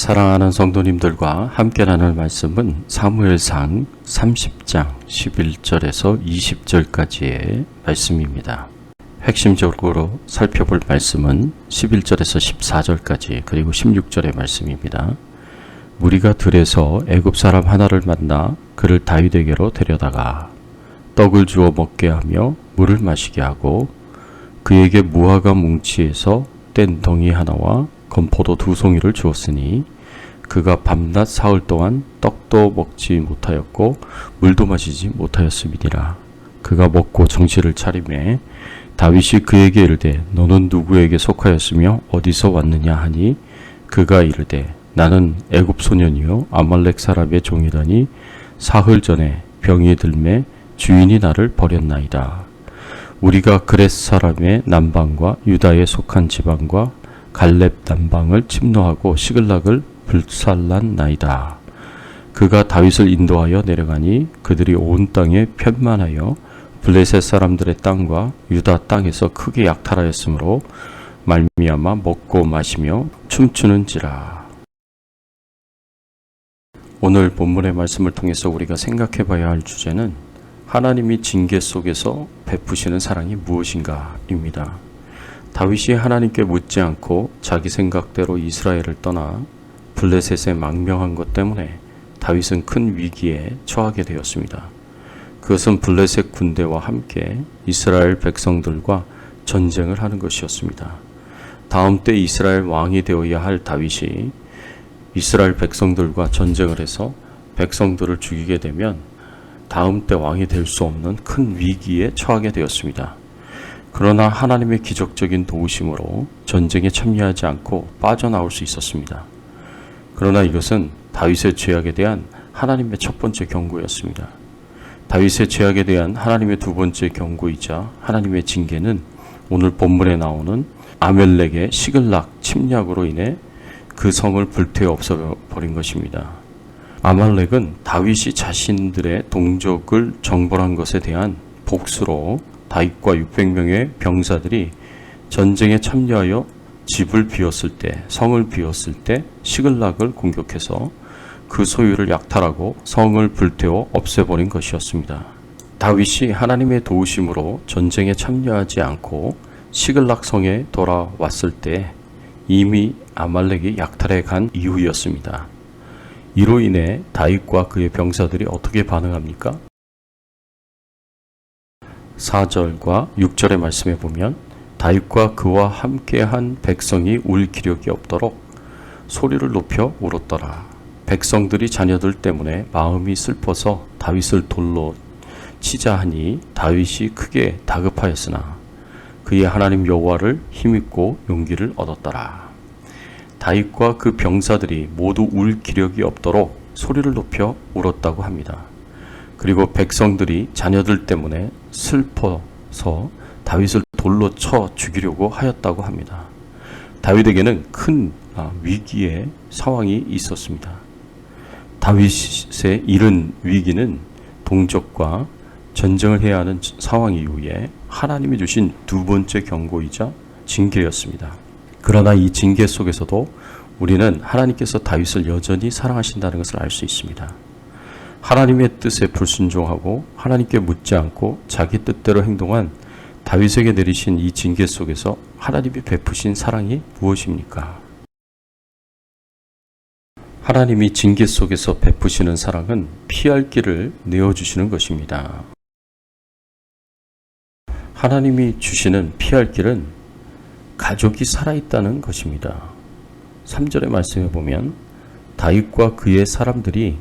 사랑하는 성도님들과 함께 나눌 말씀은 사무엘상 30장 11절에서 20절까지의 말씀입니다. 핵심적으로 살펴볼 말씀은 11절에서 14절까지 그리고 16절의 말씀입니다. 무리가 들에서 애굽 사람 하나를 만나 그를 다윗에게로 데려다가 떡을 주어 먹게 하며 물을 마시게 하고 그에게 무화과 뭉치에서 뗀 덩이 하나와 건포도 두 송이를 주었으니 그가 밤낮 사흘 동안 떡도 먹지 못하였고 물도 마시지 못하였음이니라. 그가 먹고 정신을 차림에 다윗이 그에게 이르되 너는 누구에게 속하였으며 어디서 왔느냐 하니 그가 이르되 나는 애굽 소년이요 아말렉 사람의 종이라니 사흘 전에 병이 들매 주인이 나를 버렸나이다. 우리가 그렛 사람의 남방과 유다에 속한 지방과 갈렙 남방을 침노하고 시글락을 불살란 나이다. 그가 다윗을 인도하여 내려가니 그들이 온 땅에 편만하여 블레셋 사람들의 땅과 유다 땅에서 크게 약탈하였으므로 말미암아 먹고 마시며 춤추는지라. 오늘 본문의 말씀을 통해서 우리가 생각해 봐야 할 주제는 하나님이 징계 속에서 베푸시는 사랑이 무엇인가입니다. 다윗이 하나님께 묻지 않고 자기 생각대로 이스라엘을 떠나 블레셋에 망명한 것 때문에 다윗은 큰 위기에 처하게 되었습니다. 그것은 블레셋 군대와 함께 이스라엘 백성들과 전쟁을 하는 것이었습니다. 다음 때 이스라엘 왕이 되어야 할 다윗이 이스라엘 백성들과 전쟁을 해서 백성들을 죽이게 되면 다음 때 왕이 될 수 없는 큰 위기에 처하게 되었습니다. 그러나 하나님의 기적적인 도우심으로 전쟁에 참여하지 않고 빠져나올 수 있었습니다. 그러나 이것은 다윗의 죄악에 대한 하나님의 첫 번째 경고였습니다. 다윗의 죄악에 대한 하나님의 두 번째 경고이자 하나님의 징계는 오늘 본문에 나오는 아멜렉의 시글락 침략으로 인해 그 성을 불태워 없애버린 것입니다. 아말렉은 다윗이 자신들의 동족을 정벌한 것에 대한 복수로 다윗과 600명의 병사들이 전쟁에 참여하여 집을 비웠을 때, 성을 비웠을 때 시글락을 공격해서 그 소유를 약탈하고 성을 불태워 없애버린 것이었습니다. 다윗이 하나님의 도우심으로 전쟁에 참여하지 않고 시글락 성에 돌아왔을 때 이미 아말렉이 약탈해 간 이후였습니다. 이로 인해 다윗과 그의 병사들이 어떻게 반응합니까? 4절과 6절의 말씀에 보면 다윗과 그와 함께한 백성이 울 기력이 없도록 소리를 높여 울었더라. 백성들이 자녀들 때문에 마음이 슬퍼서 다윗을 돌로 치자 하니 다윗이 크게 다급하였으나 그의 하나님 여호와를 힘입고 용기를 얻었더라. 다윗과 그 병사들이 모두 울 기력이 없도록 소리를 높여 울었다고 합니다. 그리고 백성들이 자녀들 때문에 슬퍼서 다윗을 돌로 쳐 죽이려고 하였다고 합니다. 다윗에게는 큰 아, 위기의 상황이 있었습니다. 다윗의 이른 위기는 동족과 전쟁을 해야 하는 상황 이후에 하나님이 주신 두 번째 경고이자 징계였습니다. 그러나 이 징계 속에서도 우리는 하나님께서 다윗을 여전히 사랑하신다는 것을 알 수 있습니다. 하나님의 뜻에 불순종하고 하나님께 묻지 않고 자기 뜻대로 행동한 다윗에게 내리신 이 징계 속에서 하나님이 베푸신 사랑이 무엇입니까? 하나님이 징계 속에서 베푸시는 사랑은 피할 길을 내어주시는 것입니다. 하나님이 주시는 피할 길은 가족이 살아있다는 것입니다. 3절의 말씀에 보면 다윗과 그의 사람들이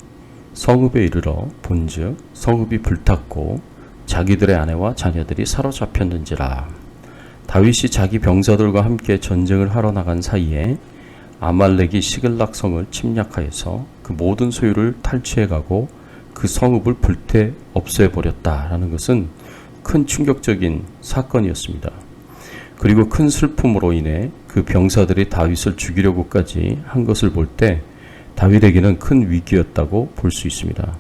성읍에 이르러 본즉 성읍이 불탔고 자기들의 아내와 자녀들이 사로잡혔는지라 다윗이 자기 병사들과 함께 전쟁을 하러 나간 사이에 아말렉이 시글락 성을 침략하여서 그 모든 소유를 탈취해 가고 그 성읍을 불태 없애 버렸다라는 것은 큰 충격적인 사건이었습니다. 그리고 큰 슬픔으로 인해 그 병사들이 다윗을 죽이려고까지 한 것을 볼 때 다윗에게는 큰 위기였다고 볼 수 있습니다.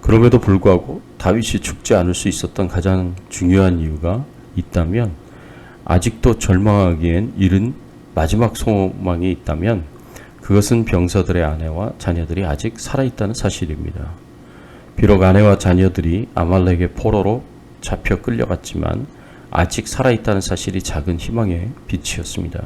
그럼에도 불구하고 다윗이 죽지 않을 수 있었던 가장 중요한 이유가 있다면 아직도 절망하기엔 이른 마지막 소망이 있다면 그것은 병사들의 아내와 자녀들이 아직 살아있다는 사실입니다. 비록 아내와 자녀들이 아말렉의 포로로 잡혀 끌려갔지만 아직 살아있다는 사실이 작은 희망의 빛이었습니다.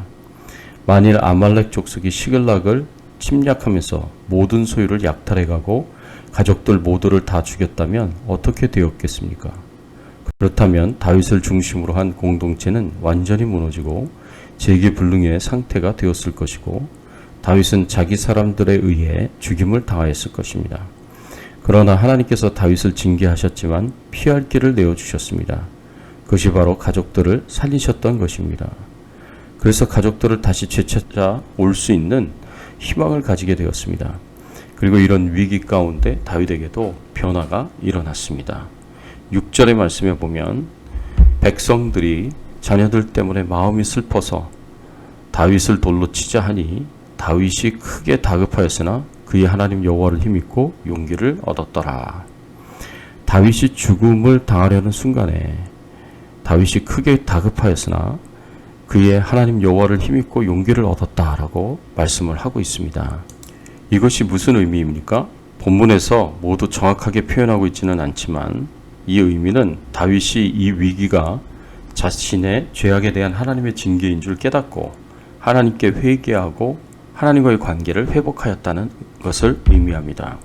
만일 아말렉 족속이 시글락을 침략하면서 모든 소유를 약탈해가고 가족들 모두를 다 죽였다면 어떻게 되었겠습니까? 그렇다면 다윗을 중심으로 한 공동체는 완전히 무너지고 재기불능의 상태가 되었을 것이고 다윗은 자기 사람들에 의해 죽임을 당하였을 것입니다. 그러나 하나님께서 다윗을 징계하셨지만 피할 길을 내어 주셨습니다. 그것이 바로 가족들을 살리셨던 것입니다. 그래서 가족들을 다시 되찾아 올 수 있는 희망을 가지게 되었습니다. 그리고 이런 위기 가운데 다윗에게도 변화가 일어났습니다. 6절의 말씀에 보면 백성들이 자녀들 때문에 마음이 슬퍼서 다윗을 돌로 치자 하니 다윗이 크게 다급하였으나 그의 하나님 여호와를 힘입고 용기를 얻었더라. 다윗이 죽음을 당하려는 순간에 다윗이 크게 다급하였으나 그의 하나님 여호와를 힘입고 용기를 얻었다라고 말씀을 하고 있습니다. 이것이 무슨 의미입니까? 본문에서 모두 정확하게 표현하고 있지는 않지만 이 의미는 다윗이 이 위기가 자신의 죄악에 대한 하나님의 징계인 줄 깨닫고 하나님께 회개하고 하나님과의 관계를 회복하였다는 것을 의미합니다.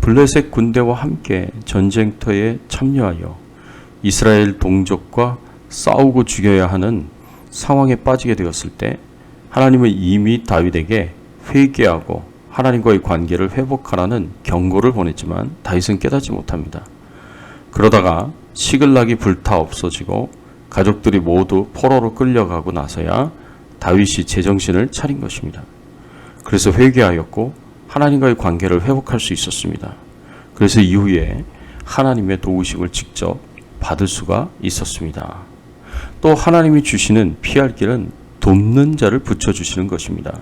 블레셋 군대와 함께 전쟁터에 참여하여 이스라엘 동족과 싸우고 죽여야 하는 상황에 빠지게 되었을 때 하나님은 이미 다윗에게 회개하고 하나님과의 관계를 회복하라는 경고를 보냈지만 다윗은 깨닫지 못합니다. 그러다가 시글락이 불타 없어지고 가족들이 모두 포로로 끌려가고 나서야 다윗이 제정신을 차린 것입니다. 그래서 회개하였고 하나님과의 관계를 회복할 수 있었습니다. 그래서 이후에 하나님의 도우심을 직접 받을 수가 있었습니다. 또 하나님이 주시는 피할 길은 돕는 자를 붙여주시는 것입니다.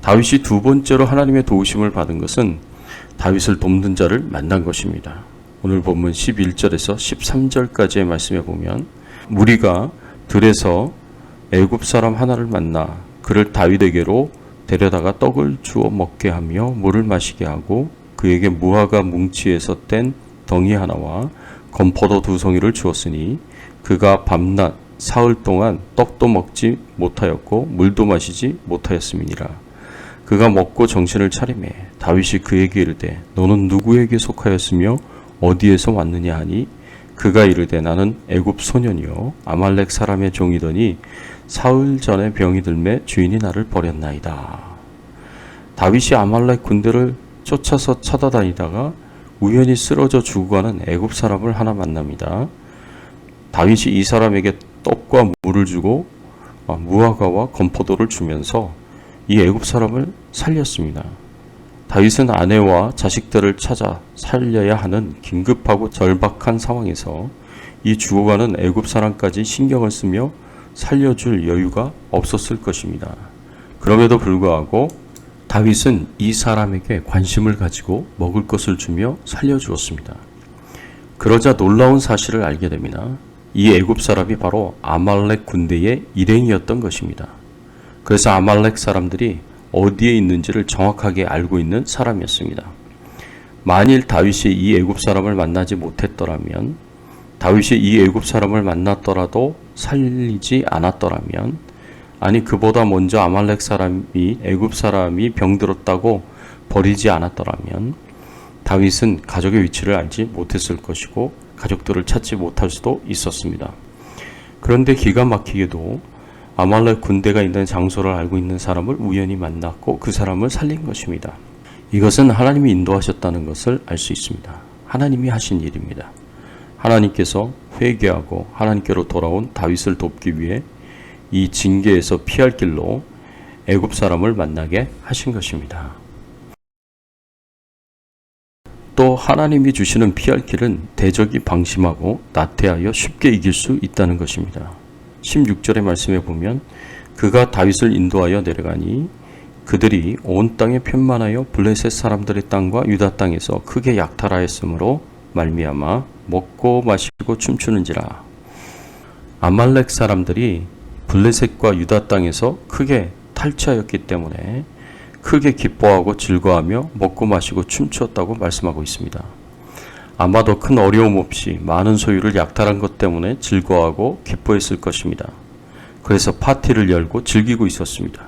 다윗이 두 번째로 하나님의 도우심을 받은 것은 다윗을 돕는 자를 만난 것입니다. 오늘 본문 11절에서 13절까지의 말씀에 보면 무리가 들에서 애굽 사람 하나를 만나 그를 다윗에게로 데려다가 떡을 주어 먹게 하며 물을 마시게 하고 그에게 무화과 뭉치에서 뗀 덩이 하나와 건포도 두 송이를 주었으니 그가 밤낮 사흘 동안 떡도 먹지 못하였고 물도 마시지 못하였음이니라. 그가 먹고 정신을 차리매 다윗이 그에게 이르되 너는 누구에게 속하였으며 어디에서 왔느냐 하니 그가 이르되 나는 애굽 소년이요 아말렉 사람의 종이더니 사흘 전에 병이 들매 주인이 나를 버렸나이다. 다윗이 아말렉 군대를 쫓아서 찾아다니다가 우연히 쓰러져 죽어가는 애굽 사람을 하나 만납니다. 다윗이 이 사람에게 떡과 물을 주고 어, 무화과와 건포도를 주면서 이 애굽 사람을 살렸습니다. 다윗은 아내와 자식들을 찾아 살려야 하는 긴급하고 절박한 상황에서 이 죽어가는 애굽 사람까지 신경을 쓰며 살려줄 여유가 없었을 것입니다. 그럼에도 불구하고 다윗은 이 사람에게 관심을 가지고 먹을 것을 주며 살려주었습니다. 그러자 놀라운 사실을 알게 됩니다. 이 애굽 사람이 바로 아말렉 군대의 일행이었던 것입니다. 그래서 아말렉 사람들이 어디에 있는지를 정확하게 알고 있는 사람이었습니다. 만일 다윗이 이 애굽 사람을 만나지 못했더라면 다윗이 이 애굽 사람을 만났더라도 살리지 않았더라면 아니 그보다 먼저 아말렉 사람이 애굽 사람이 병들었다고 버리지 않았더라면 다윗은 가족의 위치를 알지 못했을 것이고 가족들을 찾지 못할 수도 있었습니다. 그런데 기가 막히게도 아말렉 군대가 있는 장소를 알고 있는 사람을 우연히 만났고 그 사람을 살린 것입니다. 이것은 하나님이 인도하셨다는 것을 알 수 있습니다. 하나님이 하신 일입니다. 하나님께서 회개하고 하나님께로 돌아온 다윗을 돕기 위해 이 징계에서 피할 길로 애굽 사람을 만나게 하신 것입니다. 또 하나님이 주시는 피할 길은 대적이 방심하고 나태하여 쉽게 이길 수 있다는 것입니다. 16절의 말씀에 보면 그가 다윗을 인도하여 내려가니 그들이 온 땅에 편만하여 블레셋 사람들의 땅과 유다 땅에서 크게 약탈하였으므로 말미암아 먹고 마시고 춤추는지라 아말렉 사람들이 블레셋과 유다 땅에서 크게 탈취하였기 때문에 크게 기뻐하고 즐거워하며 먹고 마시고 춤추었다고 말씀하고 있습니다. 아마도 큰 어려움 없이 많은 소유를 약탈한 것 때문에 즐거워하고 기뻐했을 것입니다. 그래서 파티를 열고 즐기고 있었습니다.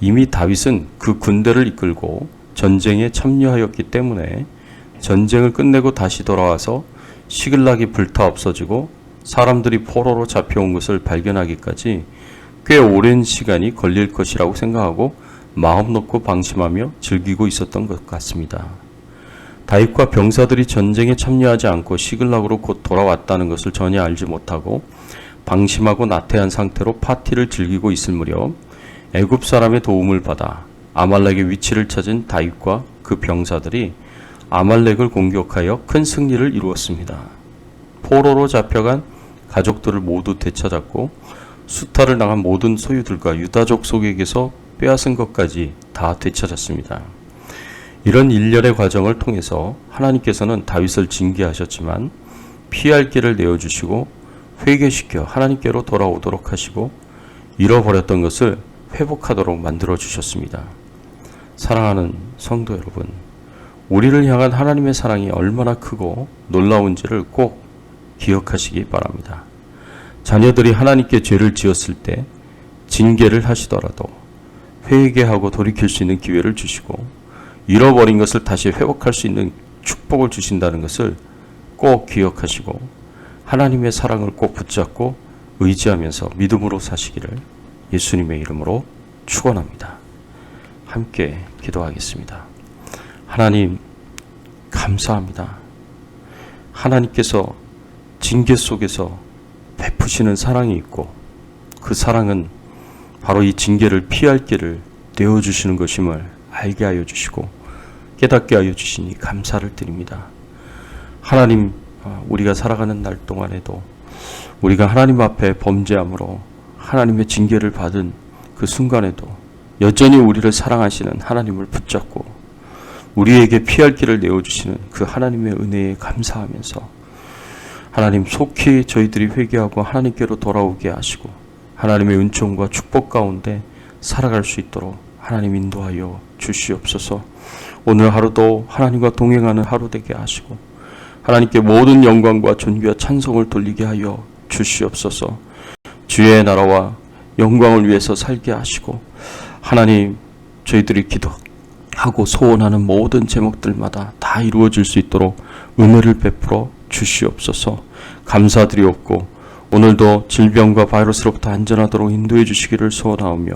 이미 다윗은 그 군대를 이끌고 전쟁에 참여하였기 때문에 전쟁을 끝내고 다시 돌아와서 시글락이 불타 없어지고 사람들이 포로로 잡혀온 것을 발견하기까지 꽤 오랜 시간이 걸릴 것이라고 생각하고 마음 놓고 방심하며 즐기고 있었던 것 같습니다. 다윗과 병사들이 전쟁에 참여하지 않고 시글락으로 곧 돌아왔다는 것을 전혀 알지 못하고 방심하고 나태한 상태로 파티를 즐기고 있을 무렵 애굽 사람의 도움을 받아 아말렉의 위치를 찾은 다윗과 그 병사들이 아말렉을 공격하여 큰 승리를 이루었습니다. 포로로 잡혀간 가족들을 모두 되찾았고 수탈을 당한 모든 소유들과 유다족 속에게서 빼앗은 것까지 다 되찾았습니다. 이런 일련의 과정을 통해서 하나님께서는 다윗을 징계하셨지만 피할 길을 내어주시고 회개시켜 하나님께로 돌아오도록 하시고 잃어버렸던 것을 회복하도록 만들어 주셨습니다. 사랑하는 성도 여러분, 우리를 향한 하나님의 사랑이 얼마나 크고 놀라운지를 꼭 기억하시기 바랍니다. 자녀들이 하나님께 죄를 지었을 때 징계를 하시더라도 회개하고 돌이킬 수 있는 기회를 주시고 잃어버린 것을 다시 회복할 수 있는 축복을 주신다는 것을 꼭 기억하시고 하나님의 사랑을 꼭 붙잡고 의지하면서 믿음으로 사시기를 예수님의 이름으로 축원합니다. 함께 기도하겠습니다. 하나님 감사합니다. 하나님께서 징계 속에서 베푸시는 사랑이 있고 그 사랑은 바로 이 징계를 피할 길을 내어 주시는 것임을 알게 하여 주시고 깨닫게 하여 주시니 감사를 드립니다. 하나님 아, 우리가 살아가는 날 동안에도 우리가 하나님 앞에 범죄함으로 하나님의 징계를 받은 그 순간에도 여전히 우리를 사랑하시는 하나님을 붙잡고 우리에게 피할 길을 내어주시는 그 하나님의 은혜에 감사하면서 하나님 속히 저희들이 회개하고 하나님께로 돌아오게 하시고 하나님의 은총과 축복 가운데 살아갈 수 있도록 하나님 인도하여 주시옵소서. 오늘 하루도 하나님과 동행하는 하루 되게 하시고 하나님께 모든 영광과 존귀와 찬송을 돌리게 하여 주시옵소서. 주의 나라와 영광을 위해서 살게 하시고 하나님 저희들이 기도하고 소원하는 모든 제목들마다 다 이루어질 수 있도록 은혜를 베풀어 주시옵소서. 감사드리옵고 오늘도 질병과 바이러스로부터 안전하도록 인도해 주시기를 소원하오며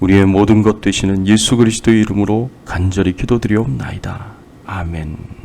우리의 모든 것 되시는 예수 그리스도의 이름으로 간절히 기도드리옵나이다. 아멘.